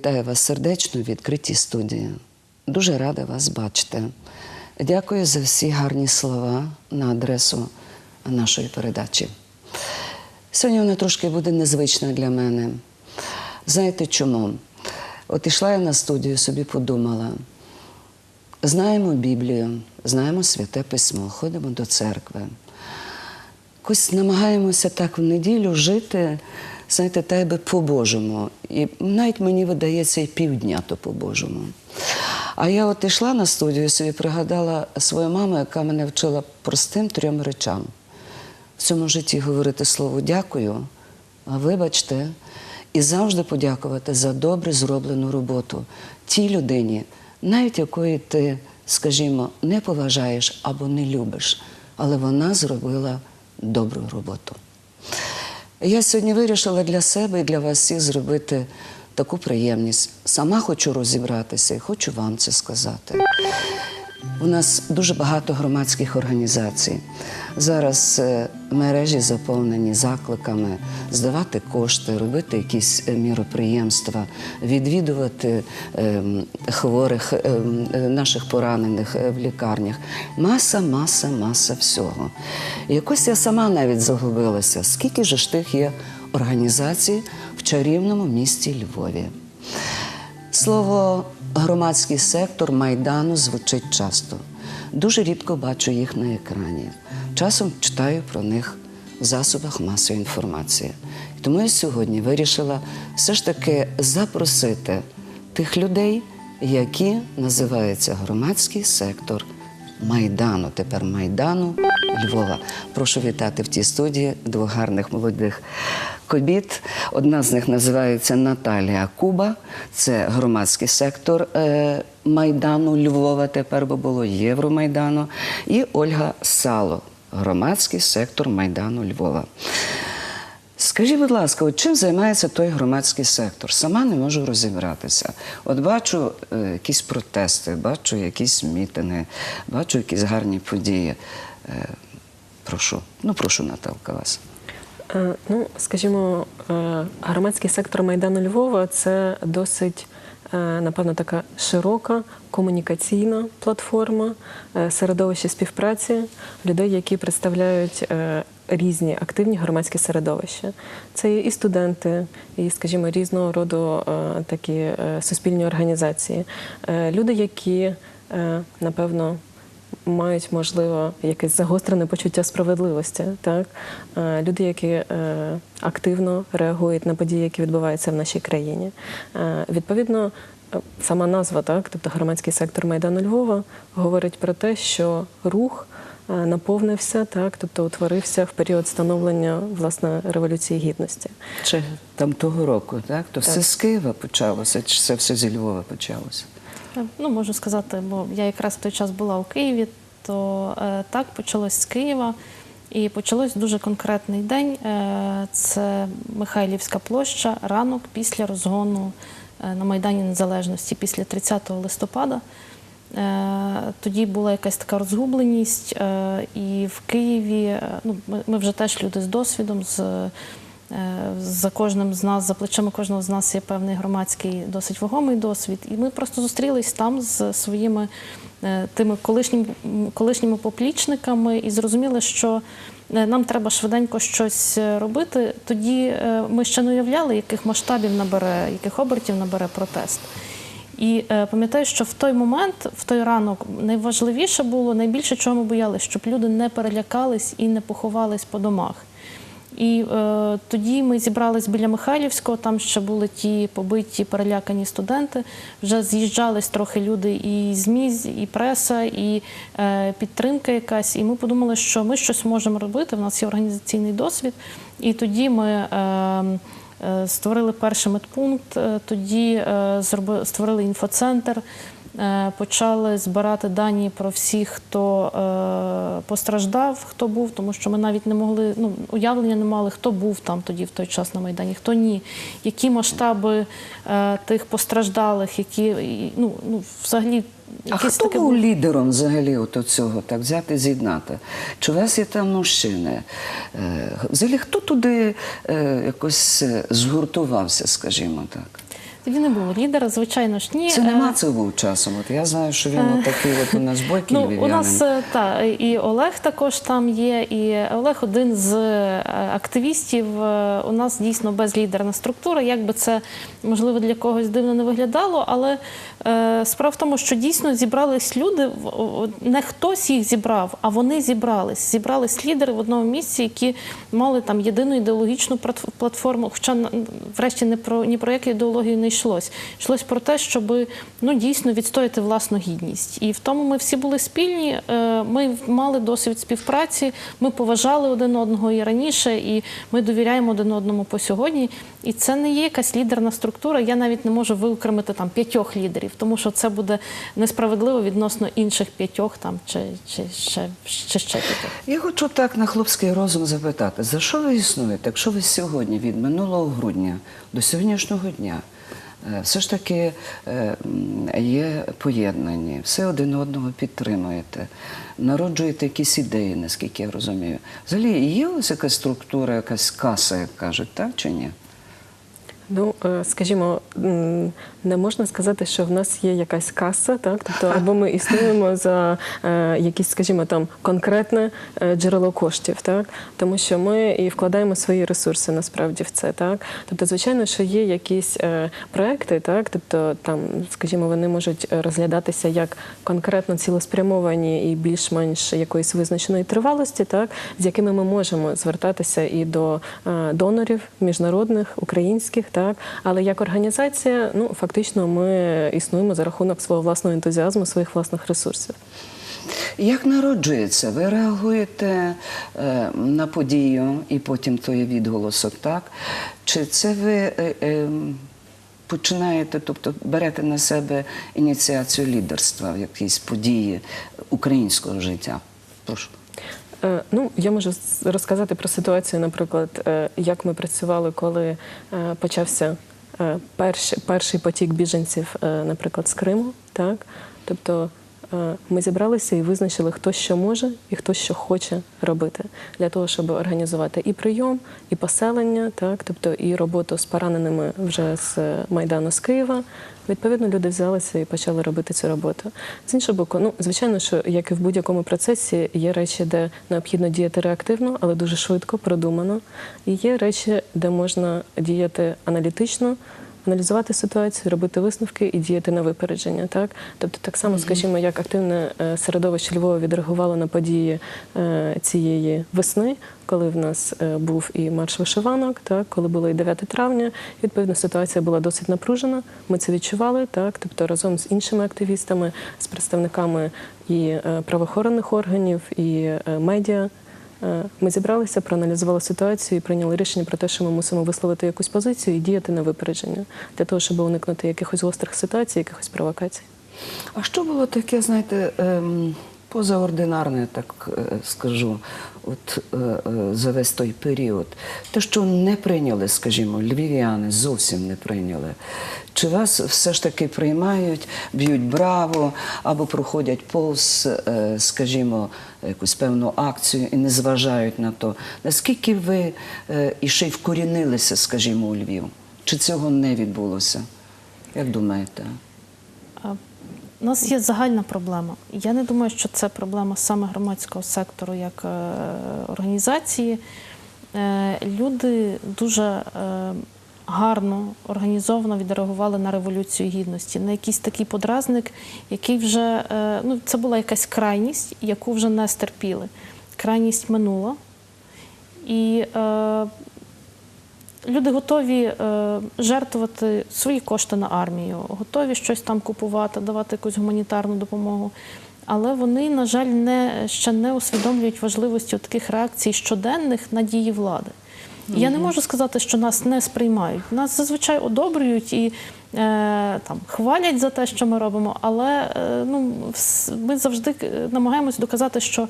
вітаю вас сердечно в відкритій студії. Дуже рада вас бачити. Дякую за всі гарні слова на адресу нашої передачі. Сьогодні вона трошки буде незвична для мене. Знаєте чому? От ішла я на студію, собі подумала. Знаємо Біблію, знаємо святе письмо, ходимо до церкви. Якось намагаємося так в неділю жити, знаєте, би по-божому. І навіть мені видається і півдня то по-божому. А я от ішла на студію і собі пригадала свою маму, яка мене вчила простим трьом речам. В цьому житті говорити слово дякую, вибачте, і завжди подякувати за добре зроблену роботу тій людині, навіть якої ти, скажімо, не поважаєш або не любиш, але вона зробила добру роботу. Я сьогодні вирішила для себе і для вас всіх зробити таку приємність. Сама хочу розібратися і хочу вам це сказати. У нас дуже багато громадських організацій. Зараз е, мережі заповнені закликами здавати кошти, робити якісь е, міроприємства, відвідувати ем, хворих, ем, е, наших поранених в лікарнях. Маса, маса, маса всього. Якось я сама навіть загубилася, скільки ж тих є організацій в чарівному місті Львові. Слово громадський сектор Майдану звучить часто. Дуже рідко бачу їх на екрані. Часом читаю про них в засобах масової інформації. Тому я сьогодні вирішила все ж таки запросити тих людей, які називаються громадський сектор Майдану, тепер Майдану Львова. Прошу вітати в тій студії двох гарних молодих кобіт. Одна з них називається Наталія Куба, це громадський сектор е, Майдану Львова, тепер би було Євромайдану, і Ольга Сало, громадський сектор Майдану Львова. Скажіть, будь ласка, от чим займається той громадський сектор? Сама не можу розібратися. От бачу е, якісь протести, бачу якісь мітинги, бачу якісь гарні події. Е, прошу, ну прошу, Наталка, вас. Е, Ну, скажімо, е, громадський сектор Майдану Львова це досить, е, напевно, така широка комунікаційна платформа, середовище співпраці людей, які представляють різні активні громадські середовища. Це і студенти, і, скажімо, різного роду такі суспільні організації. Люди, які, напевно, мають, можливо, якесь загострене почуття справедливості. Так? Е, Люди, які е, активно реагують на події, які відбуваються в нашій країні. Е, Відповідно, сама назва, так, тобто громадський сектор Майдану Львова, говорить про те, що рух наповнився, так, тобто утворився в період становлення власне революції гідності. Чи там того року, так? То все з Києва почалося, чи це все зі Львова почалося? Ну, можу сказати, бо я якраз в той час була у Києві, то е, так почалось з Києва. І почалось дуже конкретний день. Е, це Михайлівська площа, ранок після розгону е, на Майдані Незалежності, після 30 листопада. Е, Тоді була якась така розгубленість, е, і в Києві е, ну, ми, ми вже теж люди з досвідом, з е, за кожним з нас, за плечима кожного з нас є певний громадський досить вагомий досвід. І ми просто зустрілись там з своїми е, тими колишніми, колишніми поплічниками і зрозуміли, що е, нам треба швиденько щось е, робити. Тоді е, ми ще не уявляли, яких масштабів набере, яких обертів набере протест. І е, пам'ятаю, що в той момент, в той ранок, найважливіше було, найбільше чого ми боялися, щоб люди не перелякались і не поховались по домах. І е, тоді ми зібрались біля Михайлівського, там ще були ті побиті, перелякані студенти. Вже з'їжджались трохи люди і ЗМІ, і преса, і е, підтримка якась. І ми подумали, що ми щось можемо робити. В нас є організаційний досвід. І тоді ми. Е, Е, Створили перший медпункт, е, тоді е, створили інфоцентр, почали збирати дані про всіх, хто е, постраждав, хто був, тому що ми навіть не могли, ну, уявлення не мали, хто був там тоді в той час на Майдані, хто ні, які масштаби е, тих постраждалих, які ну, ну, взагалі А хто таке був лідером взагалі от цього, так взяти, з'єднати? Чи у вас є там мужчини? Е, Взагалі, хто туди е, якось е, згуртувався, скажімо так? Тоді не було лідера, звичайно ж ні. Це Е, нема цього був часом. От я знаю, що він от такий от у нас бойкий Ну, у нас е, та і Олег також там є, і Олег один з е, активістів. Е, У нас дійсно безлідерна структура. Як би це можливо для когось дивно не виглядало, але е, справа в тому, що дійсно зібрались люди. Не хтось їх зібрав, а вони зібрались. Зібрались лідери в одному місці, які мали там єдину ідеологічну плат- платформу. Хоча врешті не про ні про яку ідеологію не йшлось. Йшлось про те, щоб ну дійсно відстояти власну гідність. І в тому ми всі були спільні. Е, Ми мали досвід співпраці, ми поважали один одного і раніше, і ми довіряємо один одному по сьогодні. І це не є якась лідерна структура. Я навіть не можу виокремити там п'ятьох лідерів, тому що це буде несправедливо відносно інших п'ятьох там чи, чи, ще, чи ще п'ятьох. Я хочу так на хлопський розум запитати, за що ви існуєте, якщо ви сьогодні від минулого грудня до сьогоднішнього дня все ж таки е, є поєднані, все один одного підтримуєте, народжуєте якісь ідеї, наскільки я розумію. Взагалі є ось якась структура, якась каса, як кажуть, так чи ні? Ну, е, скажімо, не можна сказати, що в нас є якась каса, так? Тобто, або ми існуємо за е, якісь, скажімо, там конкретне е, джерело коштів, так? Тому що ми і вкладаємо свої ресурси насправді в це, так? Тобто, звичайно, що є якісь е, проекти, так? Тобто, там, скажімо, вони можуть розглядатися як конкретно цілеспрямовані і більш-менш якоїсь визначеної тривалості, так? З якими ми можемо звертатися і до е, донорів міжнародних, українських, так але як організація, ну фактично, ми існуємо за рахунок свого власного ентузіазму, своїх власних ресурсів. Як народжується? Ви реагуєте е, на подію і потім то є відголосок, так? Чи це ви е, е, починаєте, тобто берете на себе ініціацію лідерства в якійсь події українського життя? Прошу. Е, Ну, я можу розказати про ситуацію, наприклад, е, як ми працювали, коли е, почався перший, перший потік біженців, е, наприклад, з Криму. Так? Тобто е, ми зібралися і визначили, хто що може і хто що хоче робити для того, щоб організувати і прийом, і поселення, так? тобто і роботу з пораненими вже з е, Майдану з Києва. Відповідно, люди взялися і почали робити цю роботу. З іншого боку, ну звичайно, що як і в будь-якому процесі, є речі, де необхідно діяти реактивно, але дуже швидко, продумано. І є речі, де можна діяти аналітично. Аналізувати ситуацію, робити висновки і діяти на випередження. Так, тобто, так само, скажімо, як активне е, середовище Львова відреагувало на події е, цієї весни, коли в нас е, був і марш вишиванок, так коли було і 9 травня. Відповідно, ситуація була досить напружена. Ми це відчували, так, тобто разом з іншими активістами, з представниками і правоохоронних органів, і медіа. Е, Ми зібралися, проаналізували ситуацію і прийняли рішення про те, що ми мусимо висловити якусь позицію і діяти на випередження для того, щоб уникнути якихось гострих ситуацій, якихось провокацій. А що було таке, знаєте, ем, позаординарне, так е, скажу, от е, е, за весь той період? Те, що не прийняли, скажімо, львів'яни зовсім не прийняли. Чи вас все ж таки приймають, б'ють браво або проходять повз, скажімо, якусь певну акцію і не зважають на то? Наскільки ви і ще й вкорінилися, скажімо, у Львів? Чи цього не відбулося? Як думаєте? У нас є загальна проблема. Я не думаю, що це проблема саме громадського сектору як е, організації. Е, люди дуже е, гарно, організовано відреагували на революцію гідності, на якийсь такий подразник, який вже ну, це була якась крайність, яку вже не стерпіли. Крайність минула. І Люди готові е, жертвувати свої кошти на армію, готові щось там купувати, давати якусь гуманітарну допомогу. Але вони, на жаль, не, ще не усвідомлюють важливості таких реакцій щоденних на дії влади. Я не можу сказати, що нас не сприймають. Нас зазвичай одобрюють і е, там хвалять за те, що ми робимо, але е, ну, ми завжди е, намагаємось доказати, що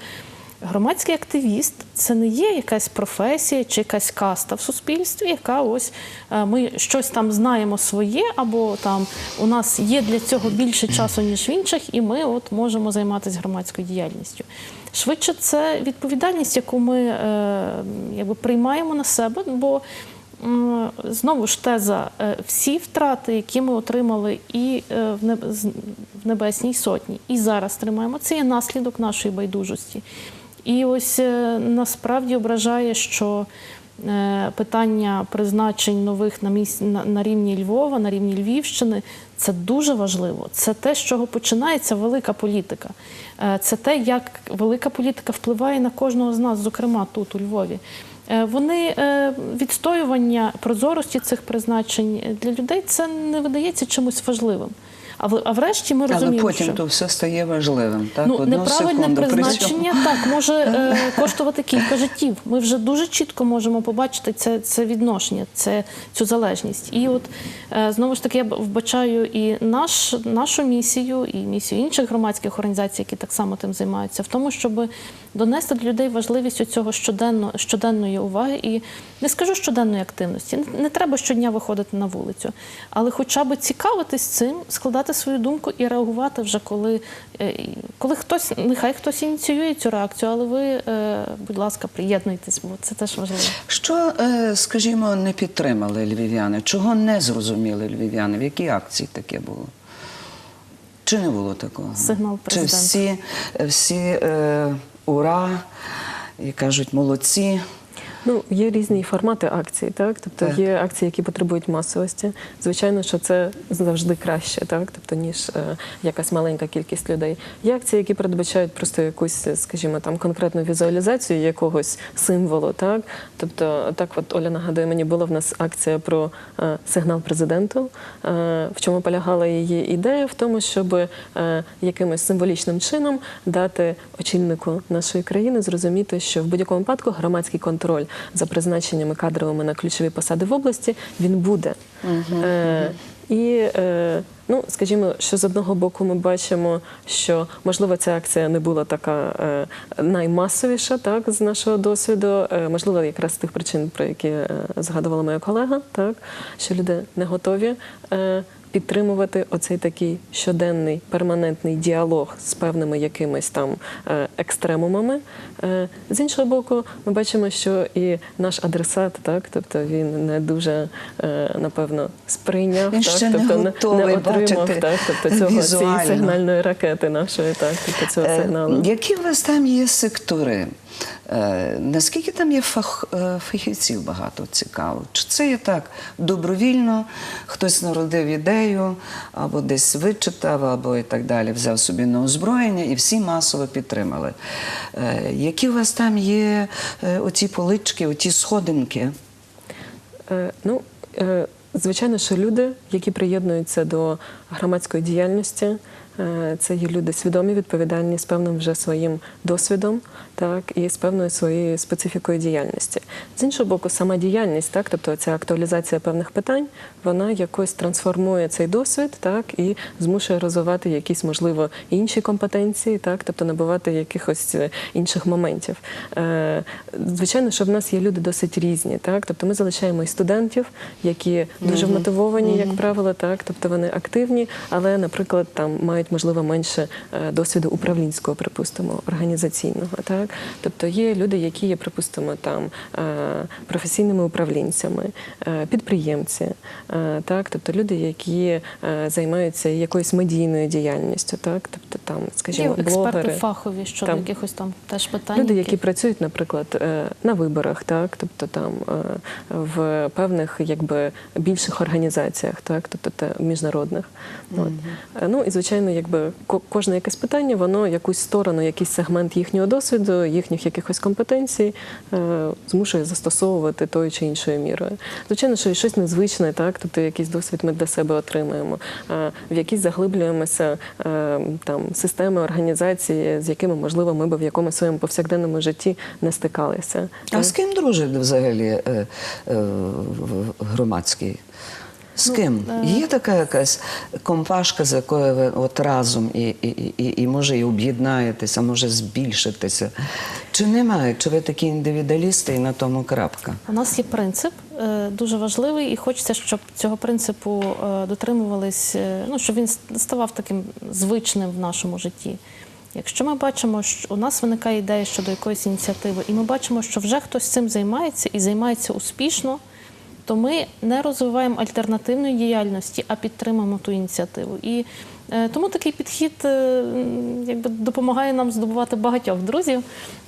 Громадський активіст це не є якась професія чи якась каста в суспільстві, яка ось е, ми щось там знаємо своє, або там у нас є для цього більше часу, ніж в інших, і ми от можемо займатися громадською діяльністю. Швидше це відповідальність, яку ми е, якби приймаємо на себе, бо знову ж теза, е, всі втрати, які ми отримали і в Небесній Сотні, і зараз тримаємо, це є наслідок нашої байдужості. І ось е, насправді ображає, що е, питання призначень нових на, місць, на, на рівні Львова, на рівні Львівщини це дуже важливо. Це те, з чого починається велика політика. Е, Це те, як велика політика впливає на кожного з нас, зокрема тут, у Львові. Вони відстоювання прозорості цих призначень для людей це не видається чимось важливим. А в- а врешті ми Але потім що то все стає важливим. Так? ну, Одну неправильне секунду, призначення так може е, коштувати кілька життів. Ми вже дуже чітко можемо побачити це, це відношення, це цю залежність. І от е, знову ж таки я вбачаю і наш, нашу місію, і місію інших громадських організацій, які так само тим займаються, в тому, щоб донести до людей важливість цього щоденно, щоденної уваги і не скажу щоденної активності. Не, не треба щодня виходити на вулицю, але хоча б цікавитись цим, складати свою думку і реагувати вже коли, е, коли хтось, нехай хтось ініціює цю реакцію, але ви, е, будь ласка, приєднуйтесь, бо це теж важливо. Що, е, скажімо, не підтримали львів'яни? Чого не зрозуміли львів'яни? В якій акції таке було? Чи не було такого? Сигнал Чи всі, всі е, ура і кажуть молодці? Ну, є різні формати акцій, так? Тобто Так. є акції, які потребують масовості. Звичайно, що це завжди краще, так? Тобто, ніж е, якась маленька кількість людей. Є акції, які передбачають просто якусь, скажімо, там конкретну візуалізацію якогось символу, так? Тобто, так от Оля нагадує, мені була в нас акція про е, сигнал президенту. Е, в чому полягала її ідея? В тому, щоб е, якимось символічним чином дати очільнику нашої країни зрозуміти, що в будь-якому випадку громадський контроль за призначеннями кадровими на ключові посади в області він буде. Е, і е, ну, скажімо, що з одного боку ми бачимо, що можливо ця акція не була така е, наймасовіша, так з нашого досвіду. Е, можливо, якраз з тих причин, про які е, згадувала моя колега, так що люди не готові. Е, Підтримувати оцей такий щоденний перманентний діалог з певними якимись там е, екстремумами. Е, з іншого боку, ми бачимо, що і наш адресат, так, тобто він не дуже е, напевно сприйняв, Він так, ще не тобто готовий не отримав бачити так, тобто цього візуально. цієї сигнальної ракети нашої, так, тобто цього сигналу. Які у вас там є сектори? Е, Наскільки там є фах, е, фахівців багато цікаво? Чи це є так добровільно? Хтось народив ідею, або десь вичитав, або і так далі, взяв собі на озброєння, і всі масово підтримали. Е, Які у вас там є оці полички, оці сходинки? Ну, звичайно, що люди, які приєднуються до громадської діяльності, це є люди свідомі, відповідальні з певним вже своїм досвідом, так і з певною своєю специфікою діяльності. З іншого боку, сама діяльність, так, тобто ця актуалізація певних питань, вона якось трансформує цей досвід, так і змушує розвивати якісь, можливо, інші компетенції, так, тобто набувати якихось е, інших моментів. Е, Звичайно, що в нас є люди досить різні, так, тобто ми залишаємо і студентів, які дуже вмотивовані, як правило, так, тобто вони активні, але, наприклад, там мають можливо менше е, досвіду управлінського, припустимо, організаційного. Так, тобто є люди, які є, припустимо, там е, професійними управлінцями, е, підприємці, е, так, тобто люди, які займаються якоюсь медійною діяльністю, так, тобто там, скажімо, Є експерти блогери. фахові щодо Там. якихось там теж питань. Люди, які працюють, наприклад, на виборах, так, тобто там в певних якби більших організаціях, так, тобто міжнародних. От. Е, Ну і звичайно, якби кожне якесь питання, воно якусь сторону, якийсь сегмент їхнього досвіду, їхніх якихось компетенцій е, змушує застосовувати тою чи іншою мірою. Звичайно, що і щось незвичне, так, тобто якийсь досвід ми для себе отримуємо, в якісь заглиблюємося е, там системи організації, з якими можливо ми би в якомусь своєму повсякденному житті не стикалися. А з ким дружить взагалі е, громадський? З ким? Є така якась компашка, з якою ви от разом і, і, і, і може і об'єднаєтеся, може збільшитися? Чи немає? Чи ви такі індивідуалісти і на тому крапка? У нас є принцип е, дуже важливий, і хочеться, щоб цього принципу е, дотримувались, е, ну щоб він ставав таким звичним в нашому житті. Якщо ми бачимо, що у нас виникає ідея щодо якоїсь ініціативи, і ми бачимо, що вже хтось цим займається і займається успішно, Тобто ми не розвиваємо альтернативної діяльності, а підтримуємо ту ініціативу. І е, тому такий підхід е, якби допомагає нам здобувати багатьох друзів.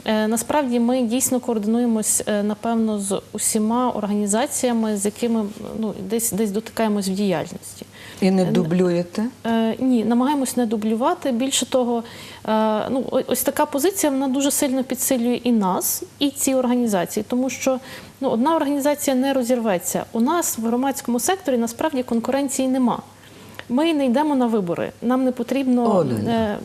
Е, насправді ми дійсно координуємось, напевно, з усіма організаціями, з якими ну, десь, десь дотикаємось в діяльності. І не дублюєте? Е, ні, намагаємось не дублювати. Більше того, е, ну ось така позиція вона дуже сильно підсилює і нас, і ці організації, тому що ну, одна організація не розірветься. У нас в громадському секторі насправді конкуренції нема. Ми не йдемо на вибори. Нам не потрібно е,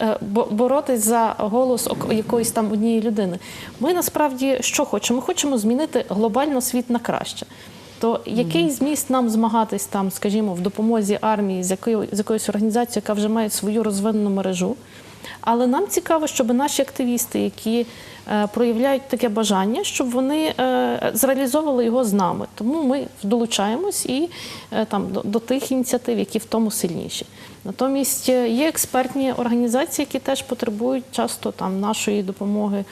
е, бо- боротись за голос якоїсь там однієї людини. Ми насправді що хочемо? Ми хочемо змінити глобально світ на краще. То який зміст нам змагатись там, скажімо, в допомозі армії з якою з якоюсь організацією, яка вже має свою розвинену мережу? Але нам цікаво, щоб наші активісти, які е, проявляють таке бажання, щоб вони е, зреалізовували його з нами. Тому ми долучаємось і е, там до, до тих ініціатив, які в тому сильніші. Натомість е, є експертні організації, які теж потребують часто там нашої допомоги,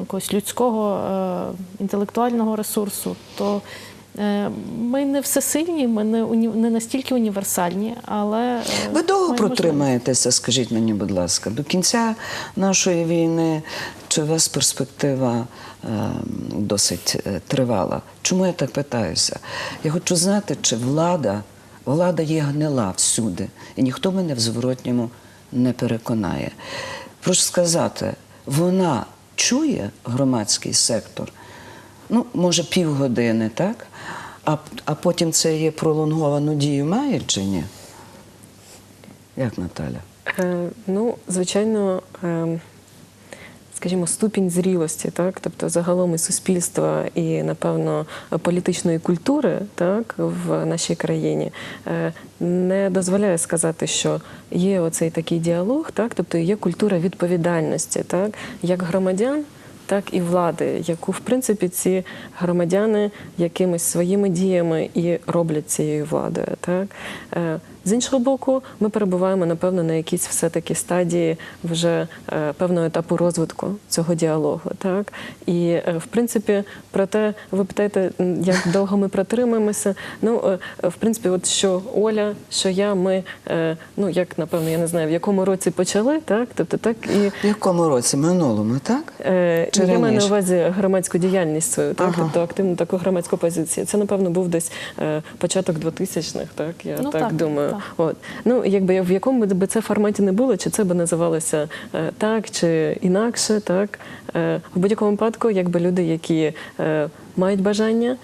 якогось людського е, інтелектуального ресурсу. То ми не всесильні, ми не, уні, не настільки універсальні, але е, Ви довго протримаєтеся, скажіть мені, будь ласка, до кінця нашої війни чи у вас перспектива е, досить е, тривала? Чому я так питаюся? Я хочу знати, чи влада, влада є гнила всюди, і ніхто мене в зворотньому не переконає. Прошу сказати, вона чує громадський сектор, ну, може, півгодини, так? А, а потім це є пролонговану дію має чи ні? Як Наталя? Е, ну, звичайно, е, скажімо, ступінь зрілості, так, тобто загалом і суспільства, і напевно політичної культури, так, в нашій країні е, не дозволяє сказати, що є оцей такий діалог, так, тобто є культура відповідальності, так, як громадян. Так і влади, яку в принципі ці громадяни якимись своїми діями і роблять цією владою. Так Е, з іншого боку, ми перебуваємо напевно на якійсь все-таки стадії вже е, певного етапу розвитку цього діалогу. Так і е, в принципі, про те, ви питаєте, як довго ми протримаємося. Ну е, в принципі, от що Оля, що я, ми ну як напевно, я не знаю, в якому році почали, так тобто так і. В якому році? Минулому, так? Чи я маю на увазі громадську діяльність свою, так, Ага. тобто активну таку громадську позицію. Це, напевно, був десь початок 2000-х, так, я Ну, так, так, думаю. От. Ну, якби в якому би це форматі не було, чи це би називалося е, так, чи інакше, так. Е, в будь-якому випадку, якби люди, які е, мають бажання.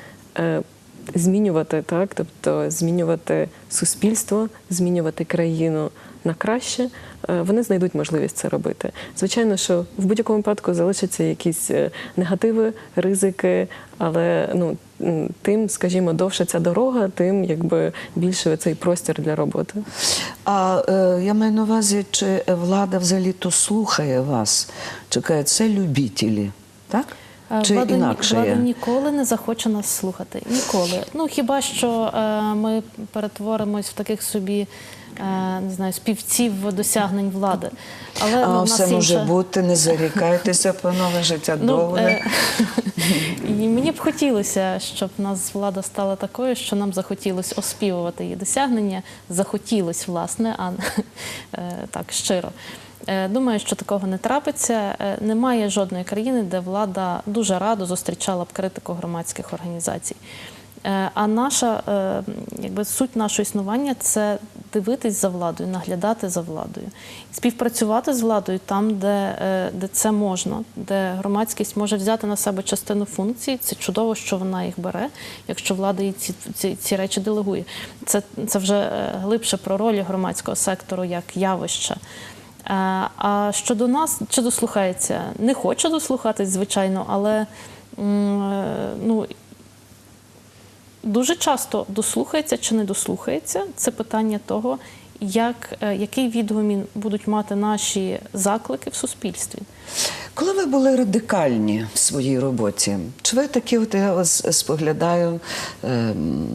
Змінювати так, тобто змінювати суспільство, змінювати країну на краще, вони знайдуть можливість це робити. Звичайно, що в будь-якому випадку залишаться якісь е, негативи, ризики, але ну тим, скажімо, довше ця дорога, тим якби більше цей простір для роботи. А е, я маю на увазі, чи влада взагалі то слухає вас? Чекає, це любітелі, так? Е, Чи влада, інакше влада є? ніколи не захоче нас слухати. Ніколи. Ну хіба що е, ми перетворимось в таких собі. Е, Не знаю, співців досягнень влади. Але ну, А нас все може бути, не зарікайтеся, панове, життя Ну, довге. і мені б хотілося, щоб нас влада стала такою, що нам захотілося оспівувати її досягнення. Захотілось, власне, а е, так щиро. Е, Думаю, що такого не трапиться. Немає жодної країни, де влада дуже радо зустрічала б критику громадських організацій. А наша якби суть нашого існування це дивитись за владою, наглядати за владою, співпрацювати з владою там, де, е, де це можна, де громадськість може взяти на себе частину функцій. Це чудово, що вона їх бере, якщо влада їй ці, ці, ці речі делегує. Це, це вже е, глибше про ролі громадського сектору як явища. Е, А щодо нас, чи дослухається? Не хоче дослухатись, звичайно, але ну, дуже часто дослухається чи не дослухається. Це питання того, як, е, який відгумін будуть мати наші заклики в суспільстві. Коли ви були радикальні в своїй роботі, чи ви такі, от я вас споглядаю, ем,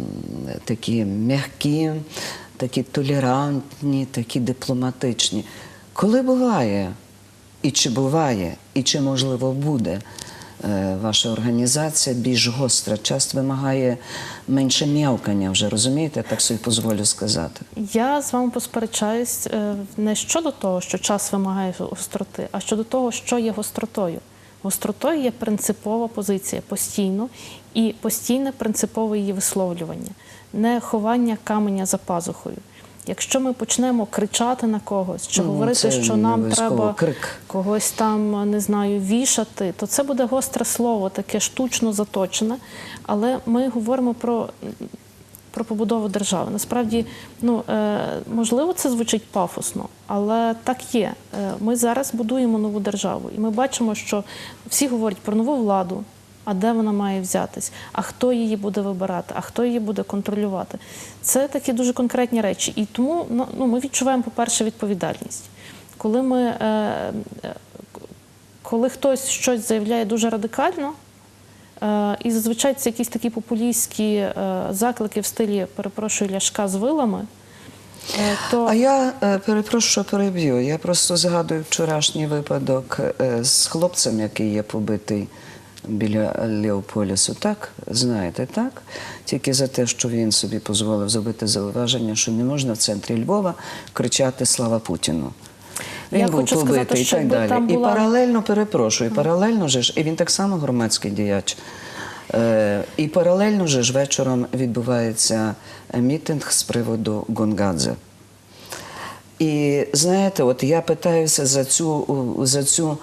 такі м'які, такі толерантні, такі дипломатичні? Коли буває, і чи буває, і чи можливо буде е, ваша організація більш гостра, час вимагає менше м'явкання вже, розумієте, так собі дозволю сказати. Я з вами посперечаюсь е, не щодо того, що час вимагає гостроти, а щодо того, що є гостротою. Гостротою є принципова позиція постійно і постійне принципове її висловлювання, не ховання каменя за пазухою. Якщо ми почнемо кричати на когось чи Ну, говорити, що нам треба крик. когось там не знаю вішати, то це буде гостре слово, таке штучно заточене. Але ми говоримо про про побудову держави. Насправді, ну е, можливо, це звучить пафосно, але так є. Е, Ми зараз будуємо нову державу, і ми бачимо, що всі говорять про нову владу. А де вона має взятись? А хто її буде вибирати? А хто її буде контролювати? Це такі дуже конкретні речі. І тому ну, ну, ми відчуваємо, по-перше, відповідальність. Коли ми е, е, коли хтось щось заявляє дуже радикально, Е, І зазвичай це якісь такі популістські е, заклики в стилі перепрошую ляшка з вилами. е, То А я е, перепрошую, переб'ю. Я просто згадую вчорашній випадок з хлопцем, який є побитий біля Леополісу. Так, знаєте, так? Тільки за те, що він собі дозволив зробити зауваження, що не можна в центрі Львова кричати Слава Путіну. Він Я був хочу сказати, побитий і так далі. там І паралельно перепрошую, і паралельно же ж, і він так само громадський діяч. Е, і паралельно же ж вечором відбувається мітинг з приводу Гонгадзе. І знаєте, от я питаюся за цю, за цю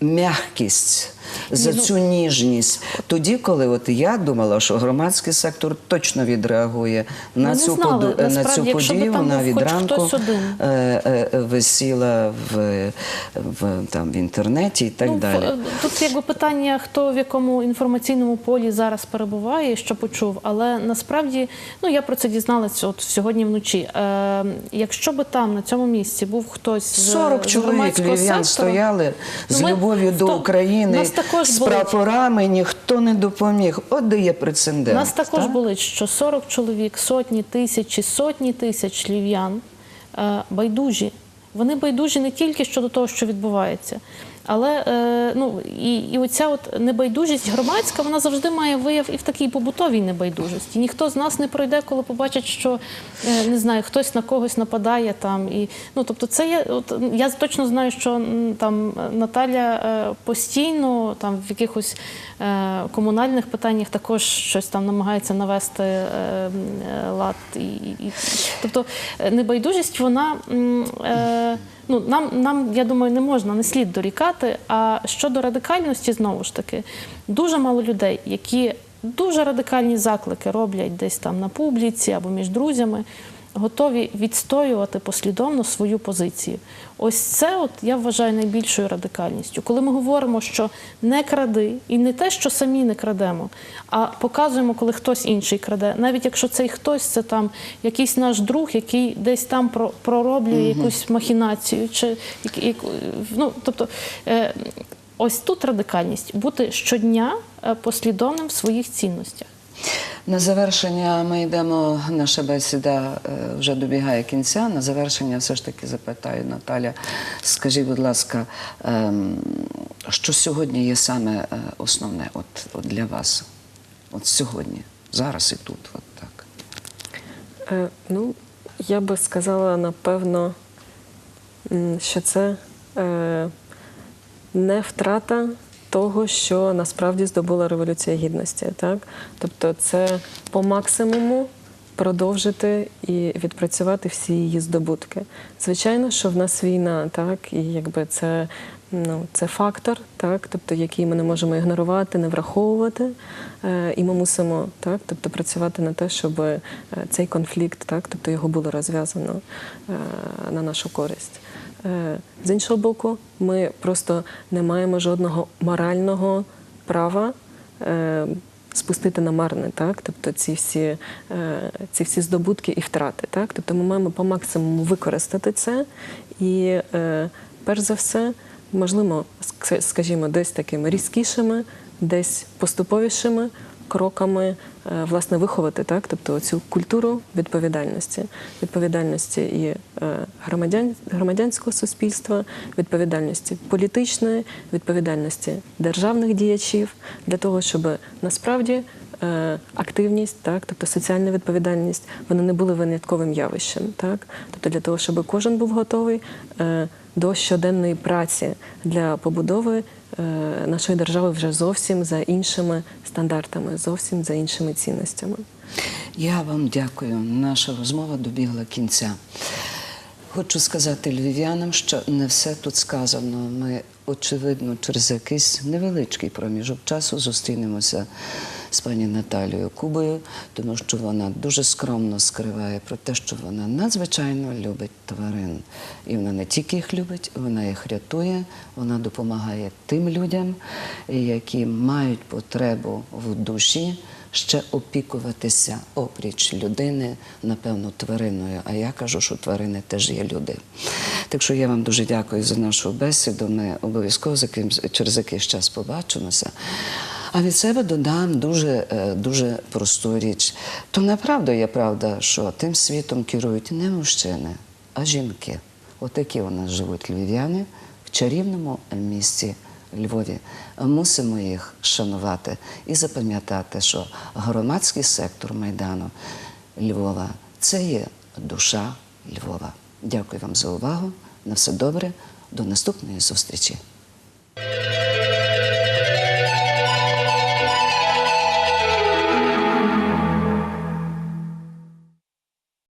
м'якість, за ну- цю ніжність. Тоді, коли от я думала, що громадський сектор точно відреагує на, не цю, поду- на насправді, цю подію, вона від ранку е, е, е, висіла в, в, там, в інтернеті і так ну, далі. Тут якби питання, хто в якому інформаційному полі зараз перебуває, що почув. Але насправді, ну я про це дізналася от сьогодні вночі. Е, якщо би там на цьому місці був хтось з 40 з чоловік львів'ян стояли ну, з любов'ю до України, також з прапорами, ніхто не допоміг. От де є прецедент. Нас також так? були що 40 чоловік, сотні тисяч, сотні тисяч львів'ян е, байдужі. Вони байдужі не тільки щодо того, що відбувається, але е, ну і, і оця от небайдужість громадська вона завжди має вияв і в такій побутовій небайдужості. Ніхто з нас не пройде, коли побачить, що е, не знаю, хтось на когось нападає там. І ну тобто, це є. От я точно знаю, що там Наталя е, постійно там в якихось комунальних питаннях також щось там намагається навести лад. І, і, тобто небайдужість, вона е, ну нам, нам, я думаю, не можна, не слід дорікати. А щодо радикальності, знову ж таки, дуже мало людей, які дуже радикальні заклики роблять десь там на публіці або між друзями. Готові відстоювати послідовно свою позицію. Ось це, от я вважаю найбільшою радикальністю. Коли ми говоримо, що не кради, і не те, що самі не крадемо, а показуємо, коли хтось інший краде, навіть якщо цей хтось це там якийсь наш друг, який десь там про- пророблює якусь махінацію, чи ну тобто. Е, Ось тут радикальність бути щодня е, послідовним в своїх цінностях. На завершення ми йдемо, наша бесіда е, вже добігає кінця. На завершення все ж таки запитаю Наталя. Скажіть, будь ласка, ем, що сьогодні є саме е, основне от, от для вас? От сьогодні, зараз і тут, от так. Е, ну, я би сказала, напевно, що це е, не втрата того, що насправді здобула Революція Гідності. Так? Тобто це по максимуму продовжити і відпрацювати всі її здобутки. Звичайно, що в нас війна, так, і якби це. Ну, це фактор, так, тобто, який ми не можемо ігнорувати, не враховувати. Е, і ми мусимо так, тобто, працювати на те, щоб е, цей конфлікт, так, тобто його було розв'язано е, на нашу користь. Е, з іншого боку, ми просто не маємо жодного морального права е, спустити на марне, так? тобто ці всі, е, ці всі здобутки і втрати. Так? Тобто ми маємо по максимуму використати це і, перш за все, можливо, скажімо, десь такими різкішими, десь поступовішими кроками власне виховати, так, тобто цю культуру відповідальності, відповідальності і е, громадян, громадянського суспільства, відповідальності політичної, відповідальності державних діячів для того, щоб насправді е, активність, так, тобто соціальна відповідальність, вони не були винятковим явищем, так, тобто для того, щоб кожен був готовий е, до щоденної праці для побудови е, нашої держави вже зовсім за іншими стандартами, зовсім за іншими цінностями. Я вам дякую. Наша розмова добігла кінця. Хочу сказати львів'янам, що не все тут сказано. Ми, очевидно, через якийсь невеличкий проміжок часу зустрінемося з пані Наталією Кубою, тому що вона дуже скромно скриває про те, що вона надзвичайно любить тварин. І вона не тільки їх любить, вона їх рятує, вона допомагає тим людям, які мають потребу в душі ще опікуватися опріч людини, напевно, твариною. А я кажу, що тварини теж є люди. Так що я вам дуже дякую за нашу бесіду. Ми обов'язково через якийсь час побачимося. А від себе додам дуже, е, дуже просту річ. То направду є правда, що тим світом керують не мужчини, а жінки. Отакі у нас живуть львів'яни в чарівному місті Львові. Мусимо їх шанувати і запам'ятати, що громадський сектор Майдану Львова це є душа Львова. Дякую вам за увагу. На все добре. До наступної зустрічі.